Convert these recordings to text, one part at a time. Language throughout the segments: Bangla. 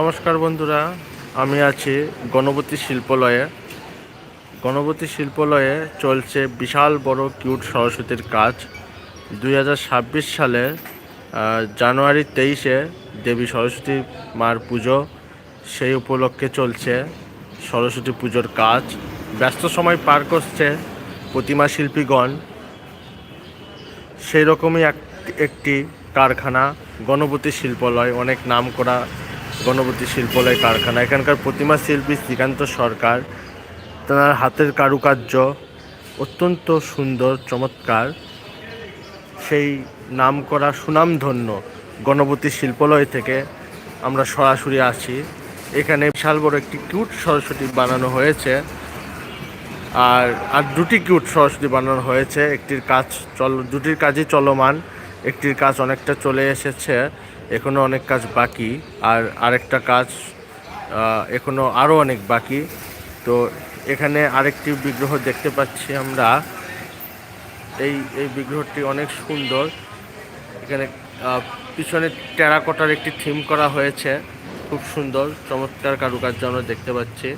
নমস্কার বন্ধুরা, আমি আছি গণপতি শিল্পলয়ে। গণপতি শিল্পলয়ে চলছে বিশাল বড় কিউট সরস্বতীর কাজ। দুই হাজার ছাব্বিশ সালে জানুয়ারি তেইশে দেবী সরস্বতী মার পুজো, সেই উপলক্ষে চলছে সরস্বতী পুজোর কাজ। ব্যস্ত সময় পার করছে প্রতিমা শিল্পীগণ। সেই রকমই এক, একটি কারখানা গণপতি শিল্পালয় অনেক নাম করা গণপতি শিল্পলয় কারখানা। এখানকার প্রতিমা শিল্পী শ্রীকান্ত সরকার। তার হাতের কারুকার্য অত্যন্ত সুন্দর, চমৎকার। সেই নাম করা সুনামধন্য গণপতি শিল্পলয় থেকে আমরা সরাসরি আসি। এখানে বিশাল বড় একটি কিউট সরস্বতী বানানো হয়েছে। আর আর দুটি কিউট সরস্বতী বানানো হয়েছে। একটির কাজ চল, দুটির কাজই চলমান। একটির কাজ অনেকটা চলে এসেছে। এখনও অনেক কাজ বাকি, আর আরেকটা কাজ এখনও আরও অনেক বাকি। তো এখানে আরেকটি বিগ্রহ দেখতে পাচ্ছি আমরা। এই এই বিগ্রহটি অনেক সুন্দর। এখানে পিছনে টেরাকোটার একটি থিম করা হয়েছে। খুব সুন্দর, চমৎকার কারুকার্য আমরা দেখতে পাচ্ছি।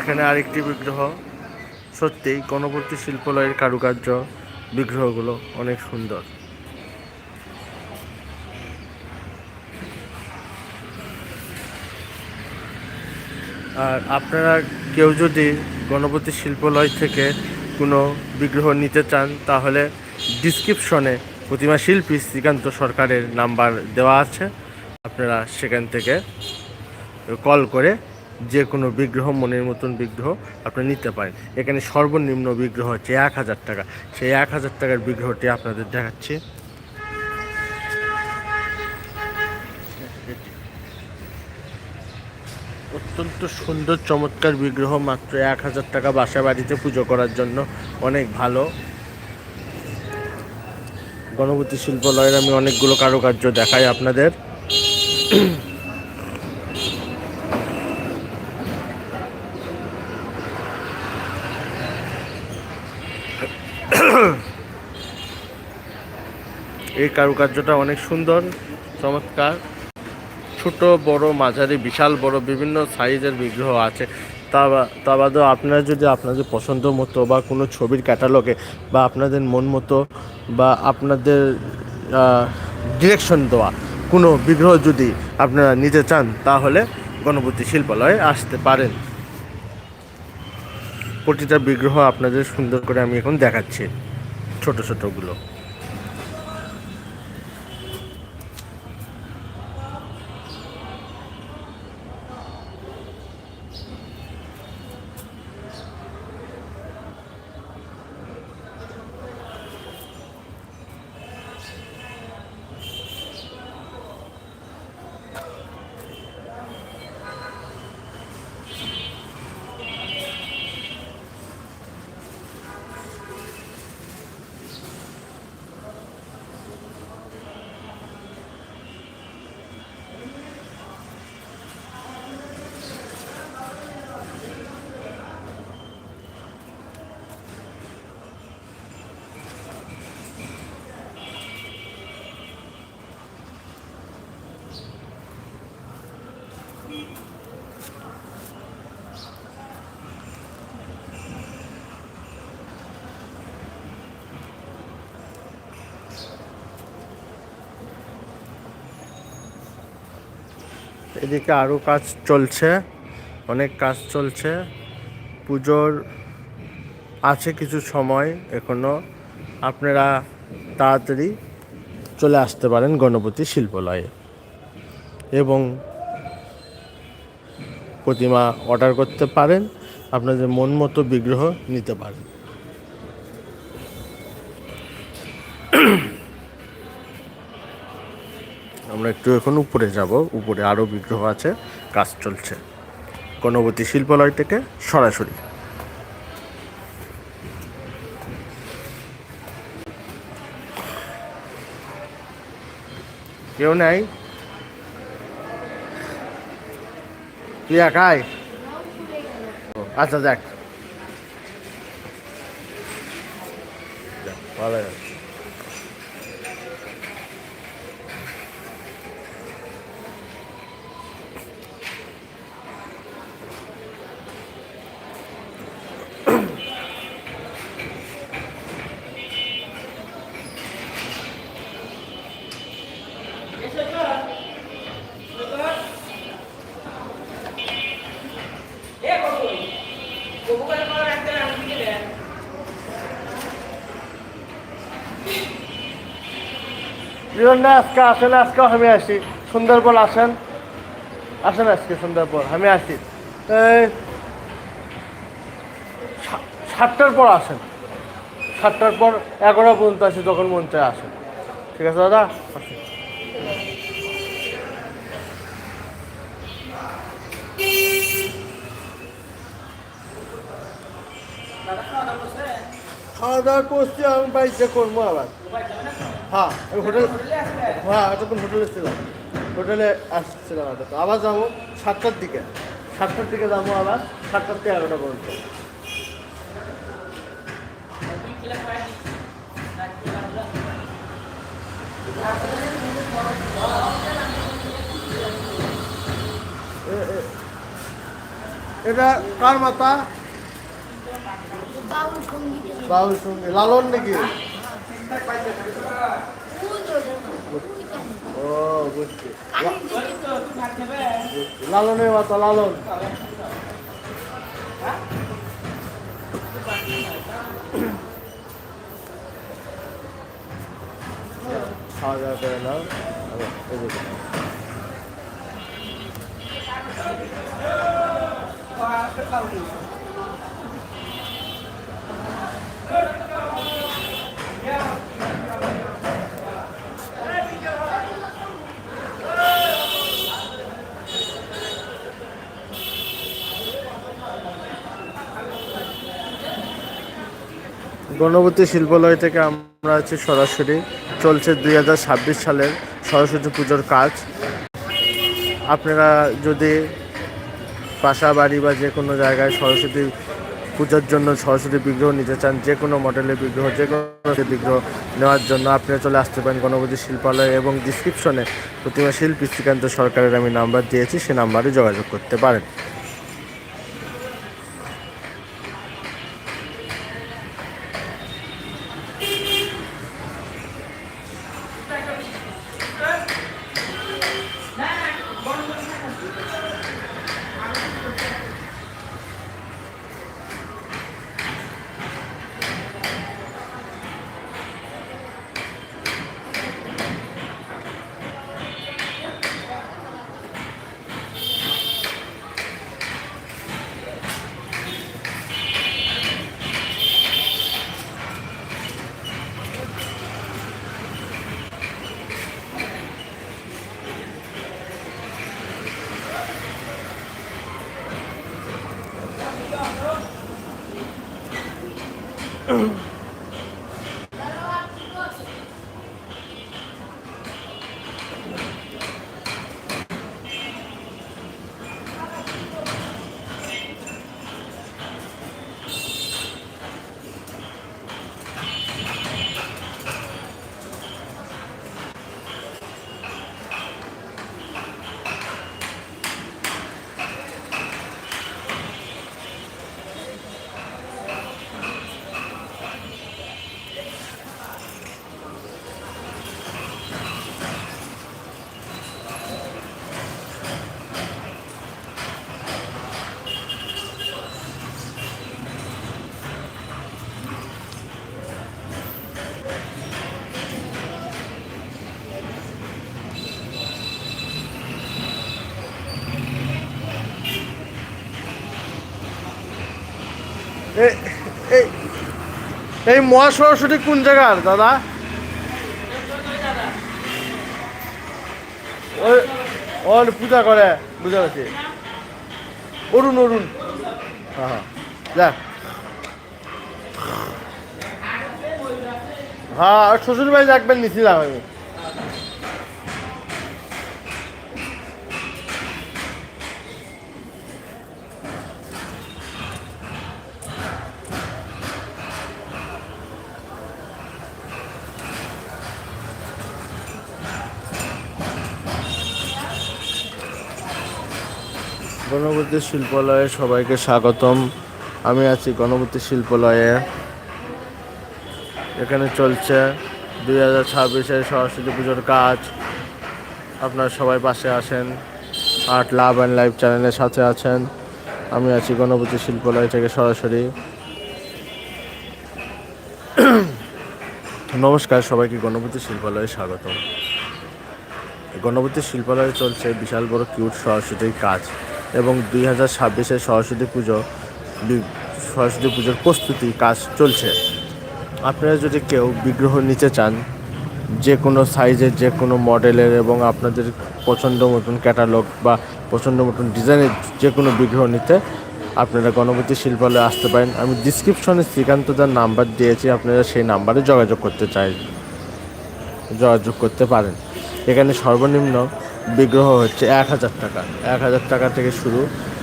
এখানে আরেকটি বিগ্রহ। সত্যিই গণপতি শিল্পালয়ের কারুকার্য বিগ্রহগুলো অনেক সুন্দর। আর আপনারা কেউ যদি গণপতি শিল্পলয় থেকে কোনো বিগ্রহ নিতে চান, তাহলে ডিসক্রিপশনে প্রতিমা শিল্পী শ্রীকান্ত সরকারের নাম্বার দেওয়া আছে। আপনারা সেখান থেকে কল করে যে কোনো বিগ্রহ, মনের মতন বিগ্রহ আপনি নিতে পারেন। এখানে সর্বনিম্ন বিগ্রহ হচ্ছে এক হাজার টাকা। সেই এক হাজার টাকার বিগ্রহটি আপনাদের দেখাচ্ছি। অত্যন্ত সুন্দর, চমৎকার বিগ্রহ, মাত্র এক হাজার টাকা বাসা বাড়িতে পুজো করার জন্য। অনেক ভালো। গণপতি শিল্পালয়ের আমি অনেকগুলো কারুকার্য দেখাই আপনাদের। এই কারুকার্যটা অনেক সুন্দর, চমৎকার। ছোট, বড়, মাঝারি, বিশাল, বড়, বিভিন্ন সাইজের বিগ্রহ আছে। তা তা বাদেও আপনারা যদি আপনাদের পছন্দ মতো বা কোনো ছবির ক্যাটালগে বা আপনাদের মন মতো বা আপনাদের ডিরেকশন দেওয়া কোনো বিগ্রহ যদি আপনারা নিতে চান, তাহলে গণপতি শিল্পালয়ে আসতে পারেন। প্রতিটা বিগ্রহ আপনাদের সুন্দর করে আমি এখন দেখাচ্ছি, ছোট, ছোটগুলো। এদিকে আরও কাজ চলছে, অনেক কাজ চলছে। পুজোর আছে কিছু সময় এখনও আপনারা তাড়াতাড়ি চলে আসতে পারেন গণপতি শিল্পলয়ে। এবং প্রতিমা অর্ডার করতে পারেন, আপনাদের মন মতো বিগ্রহ নিতে পারেন। আমরা একটু এখন উপরে যাব, উপরে আরও বিগ্রহ আছে, কাজ চলছে। গণপতি শিল্পালয় থেকে সরাসরি। কেউ নাই? তুই একাই আচ্ছা দেখ ভালো জীবনটা আজকে আসেন, আজকে আমি আসি। সুন্দরবন আসেন। আসেন আজকে সুন্দরবন, আমি আসি। সাতটার পর আসেন। সাতটার পর এগারো পর্যন্ত আসি, যখন মন চায় আসেন। ঠিক আছে, দাদা? আসেন। খাওয়া দাওয়া করছি, আমি বাড়িতে করব আবার। হ্যাঁ আমি হোটেল হ্যাঁ এতক্ষণ হোটেলে ছিলাম। হোটেলে আসছিলাম এতক্ষণ আবার যাব সাতটার দিকে। সাতটার দিকে যাব আবার সাতটার থেকে এগারোটা পর্যন্ত। এটা কার মাথা? বাউল সংগীত। লালন নাকি? ও বুঝছি। লালনের মাথা লালন। খাওয়া দাওয়া করে নাও। এদিকে গণপতি শিল্পালয় থেকে আমরা আছি সরাসরি। চলছে দুই হাজার ছাব্বিশ সালের সরস্বতী পুজোর কাজ। আপনারা যদি বাসা, বাড়ি বা যে কোনো জায়গায় সরস্বতী পুজোর জন্য সরস্বতী বিগ্রহ নিতে চান, যে কোনো মডেলের বিগ্রহ, যে কোনো বিগ্রহ নেওয়ার জন্য আপনারা চলে আসতে পারেন গণপতি শিল্পালয় এবং ডিসক্রিপশনে প্রতিমা শিল্পী শ্রীকান্ত সরকারের আমি নাম্বার দিয়েছি, সে নাম্বারে যোগাযোগ করতে পারেন। এই মহা সরস্বতী কোন জায়গার, দাদা? পূজা করে বুঝা পারছি। অরুণ অরুণ। হ্যাঁ হ্যাঁ যা। হ্যাঁ শ্বশুরবাড়ি বাড়ি একবার নিছিলাম আমি গণপতি শিল্পালয়ে সবাইকে স্বাগতম। আমি আছি গণপতি শিল্পালয়ে। এখানে চলছে দুই হাজার ছাব্বিশের সরস্বতী পুজোর কাজ। আপনারা সবাই পাশে আসেন আর্ট লাভ অ্যান্ড লাইভ চ্যানেলের সাথে আছেন। আমি আছি গণপতি শিল্পালয় থেকে সরাসরি। নমস্কার, সবাইকে গণপতি শিল্পালয়ে স্বাগতম। গণপতি শিল্পালয়ে চলছে বিশাল বড় কিউট সরস্বতীর কাজ। এবং দুই হাজার ছাব্বিশে সরস্বতী পুজো সরস্বতী পুজোর প্রস্তুতি কাজ চলছে। আপনারা যদি কেউ বিগ্রহ নিতে চান, যে কোনো সাইজের, যে কোনো মডেলের এবং আপনাদের পছন্দ মতন ক্যাটালগ বা পছন্দ মতন ডিজাইনের যে কোনো বিগ্রহ নিতে আপনারা গণপতি শিল্পালয়ে আসতে পারেন। আমি ডিসক্রিপশনে শ্রীকান্তদার নাম্বার দিয়েছি, আপনারা সেই নাম্বারে যোগাযোগ করতে চাই, যোগাযোগ করতে পারেন। এখানে সর্বনিম্ন বিগ্রহ হচ্ছে এক হাজার টাকা। এক হাজার টাকা থেকে শুরু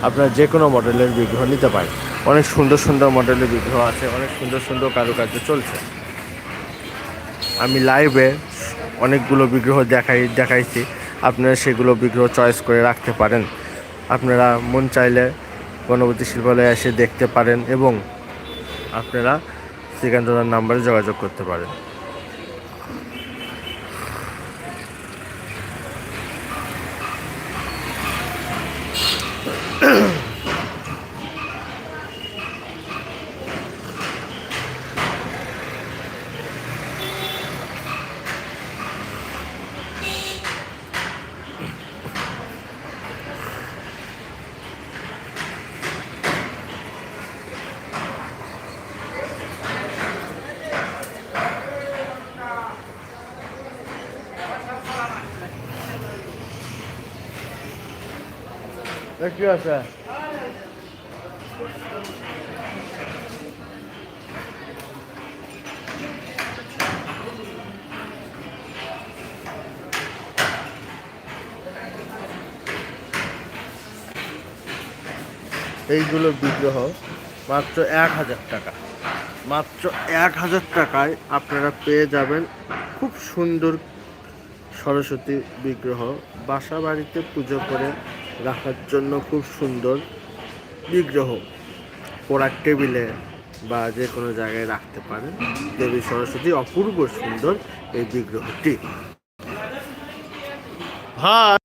আপনারা যে কোনো মডেলের বিগ্রহ নিতে পারেন। অনেক সুন্দর সুন্দর মডেলের বিগ্রহ আছে, অনেক সুন্দর সুন্দর কারুকার্য চলছে। আমি লাইভে অনেকগুলো বিগ্রহ দেখাই, দেখাইছি। আপনারা সেগুলো বিগ্রহ চয়েস করে রাখতে পারেন। আপনারা মন চাইলে গণপতি শিল্পালয়ে এসে দেখতে পারেন এবং আপনারা শ্রীকান্তদার নাম্বারে যোগাযোগ করতে পারেন। Ahem. কি আছে এইগুলো বিগ্রহ মাত্র এক হাজার টাকা। মাত্র এক হাজার টাকায় আপনারা পেয়ে যাবেন খুব সুন্দর সরস্বতী বিগ্রহ। বাসা বাড়িতে পুজো করে রাখার জন্য খুব সুন্দর বিগ্রহ। পড়ার টেবিলে বা যে কোনো জায়গায় রাখতে পারেন। দেবী সরস্বতী অপূর্ব সুন্দর এই বিগ্রহটি। ভাই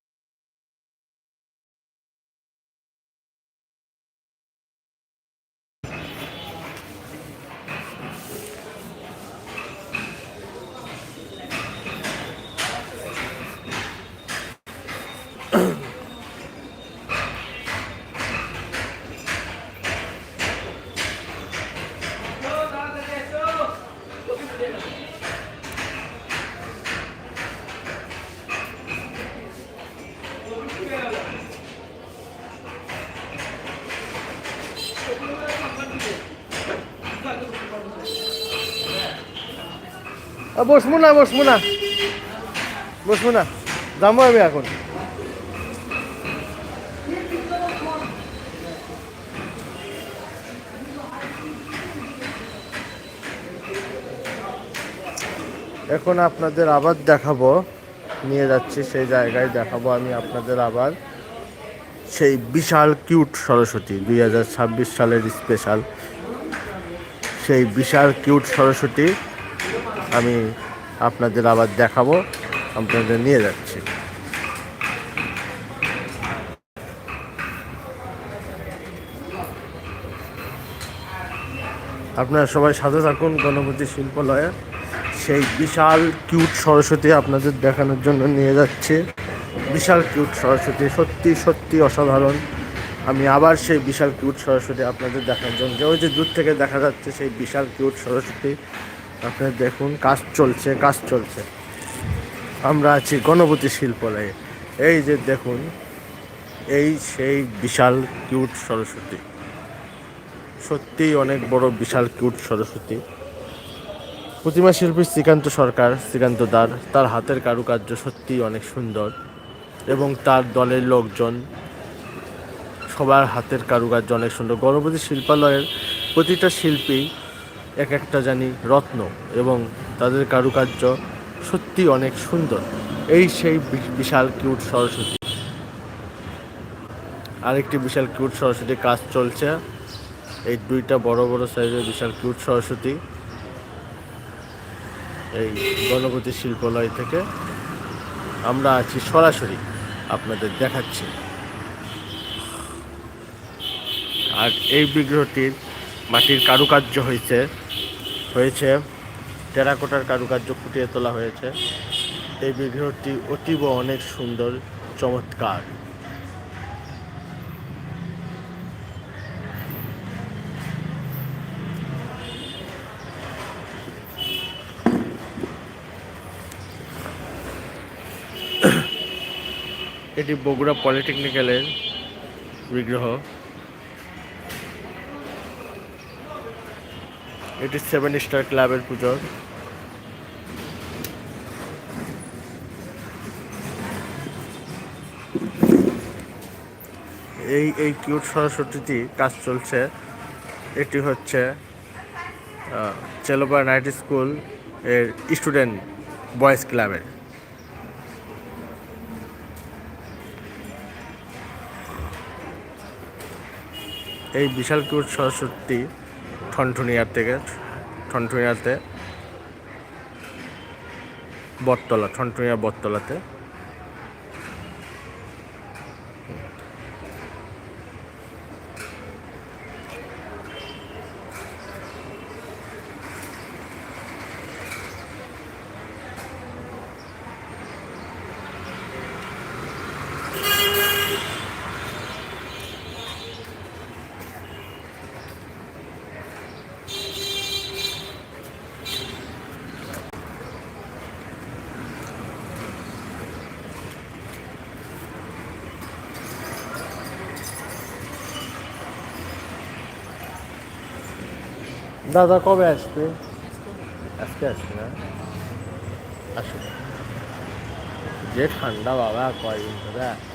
বসবো না বসবো না বসবো না যাব আমি এখন। এখন আপনাদের আবার দেখাবো, নিয়ে যাচ্ছি সেই জায়গায় দেখাবো আমি আপনাদের আবার সেই বিশাল কিউট সরস্বতী, দুই হাজার ছাব্বিশ সালের স্পেশাল সেই বিশাল কিউট সরস্বতী আমি আপনাদের আবার দেখাবো, আপনাদের নিয়ে যাচ্ছি। আপনারা সবাই সাথে থাকুন, গণপতি শিল্পালয়ে। সেই বিশাল, কিউট সরস্বতী আপনাদের দেখানোর জন্য নিয়ে যাচ্ছে। বিশাল, কিউট সরস্বতী, সত্যি সত্যি অসাধারণ। আমি আবার সেই বিশাল, কিউট সরস্বতী আপনাদের দেখানোর জন্য ওই যে দূর থেকে দেখা যাচ্ছে সেই বিশাল, কিউট সরস্বতী। আপনারা দেখুন, কাজ চলছে কাজ চলছে। আমরা আছি গণপতি শিল্পালয়ে। এই যে দেখুন, এই সেই বিশাল কিউট সরস্বতী। সত্যিই অনেক বড় বিশাল কিউট সরস্বতী। প্রতিমা শিল্পী শ্রীকান্ত সরকার, শ্রীকান্ত দার, তার হাতের কারুকার্য সত্যিই অনেক সুন্দর এবং তার দলের লোকজন, সবার হাতের কারুকার্য অনেক সুন্দর। গণপতি শিল্পালয়ের প্রতিটা শিল্পী এক একটা জানি রত্ন এবং তাদের কারুকার্য সত্যি অনেক সুন্দর। এই সেই বিশাল কিউট সরস্বতী। আরেকটি বিশাল কিউট সরস্বতী কাজ চলছে। এই দুইটা বড় বড় সাইজের বিশাল কিউট সরস্বতী। এই গণপতি শিল্পালয় থেকে আমরা আছি সরাসরি। আপনাদের দেখাচ্ছি। আর এই বিগ্রহটির মাটির কারুকার্য হয়েছে হয়েছে। টেরাকোটার কারুকার্য ফুটিয়ে তোলা হয়েছে। এই বিগ্রহটি অতীব অনেক সুন্দর, চমৎকার। এটি বগুড়া পলিটেকনিক্যালের বিগ্রহ। এটি সেভেন স্টার ক্লাবের পুজোর। এই এই কিউট সরস্বতীটি কাজ চলছে। এটি হচ্ছে চেলোবা নাইট স্কুলের স্টুডেন্ট বয়েজ ক্লাবের এই বিশাল কিউট সরস্বতী ঠনঠনিয়ার থেকে ঠনঠুনিয়াতে বটতলা ঠনঠুনিয়া বটতলাতে। দাদা কবে আসবে? আজকে আসবে না। আসবে যে ঠান্ডা বাবা কয়দিন ধরে আসবে।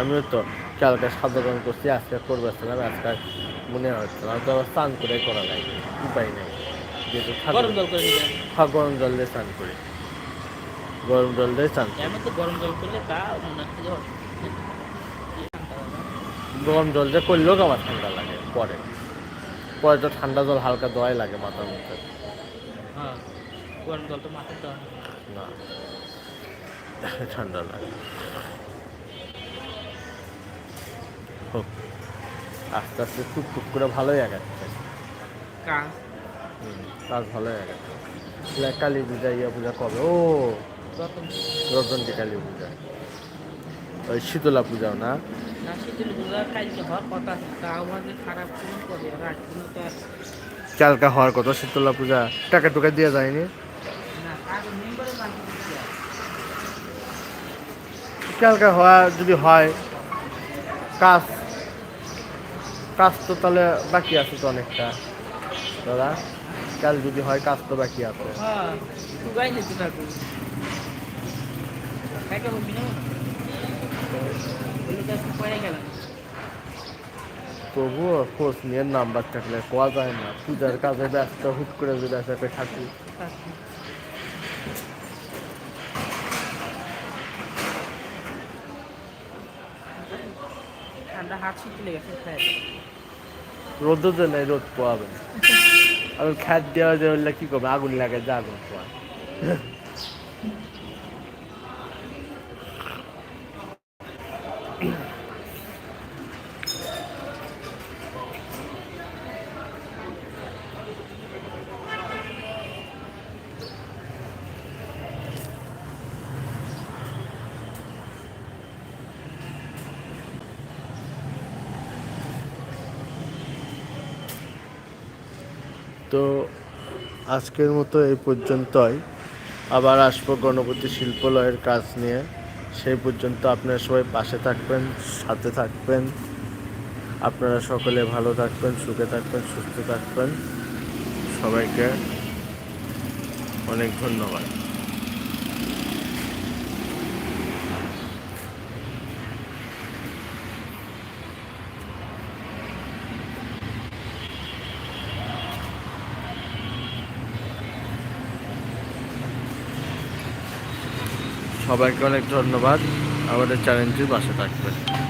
আমিও তো কালকে সাধারণ করছি আজকে করবে আসছিলাম আজকে মনে হচ্ছে না। তো আবার স্নান করে করা লাগে উপায় নেই। যেহেতু গরম জল করে হ্যাঁ গরম জল দিয়ে স্নান করি। গরম জল দিয়ে স্নান করি। তো গরম জল করলে তা মনে হচ্ছে গরম জল দিয়ে করলেও আমার ঠান্ডা লাগে পরে। পরে তো ঠান্ডা জল হালকা দোয়াই লাগে মাথার মধ্যে। হ্যাঁ গরম জল তো মাথায় না। ঠান্ডা লাগে। হোক আস্তে আস্তে টুকটুক করে ভালোই আগাচ্ছে। কাজ? ভালোই আগাচ্ছে। কালী পূজা ইয়া পূজা কবে? ও রজন্তী কালী পূজা। ওই শীতলা পূজাও না? না শীতল পূজা কালকে হওয়ার কথা তা আমাদের খারাপ কোনো করে? রাত কোনো তো কালকা হওয়ার কথা শীতলা পূজা। টাকা টুকা দিয়ে যায়নি। কালকা হওয়া যদি হয় কাজ কাজ তো তাহলে বাকি আছে তো অনেকটা। দাদা কাল যদি হয় কাজ তো বাকি আছে। তবুও খোঁজ নিয়ে নাম্বার থাকলে পাওয়া যায় না। পূজার কাজে ব্যস্ত হুট করে যদি আসে থাকি রোদও যে নেই রোদ পোয়াবে। আর খ্যাত দেওয়া যে কি করবে? আগুন লাগে যে আগুন পোয়া তো আজকের মতো এই পর্যন্তই। আবার আসব গণপতি শিল্পলয়ের কাজ নিয়ে। সেই পর্যন্ত আপনারা সবাই পাশে থাকবেন, সাথে থাকবেন। আপনারা সকলে ভালো থাকবেন, সুখে থাকবেন, সুস্থ থাকবেন। সবাইকে অনেক ধন্যবাদ। সবাইকে অনেক ধন্যবাদ। আমাদের চ্যানেলটির পাশে থাকবেন।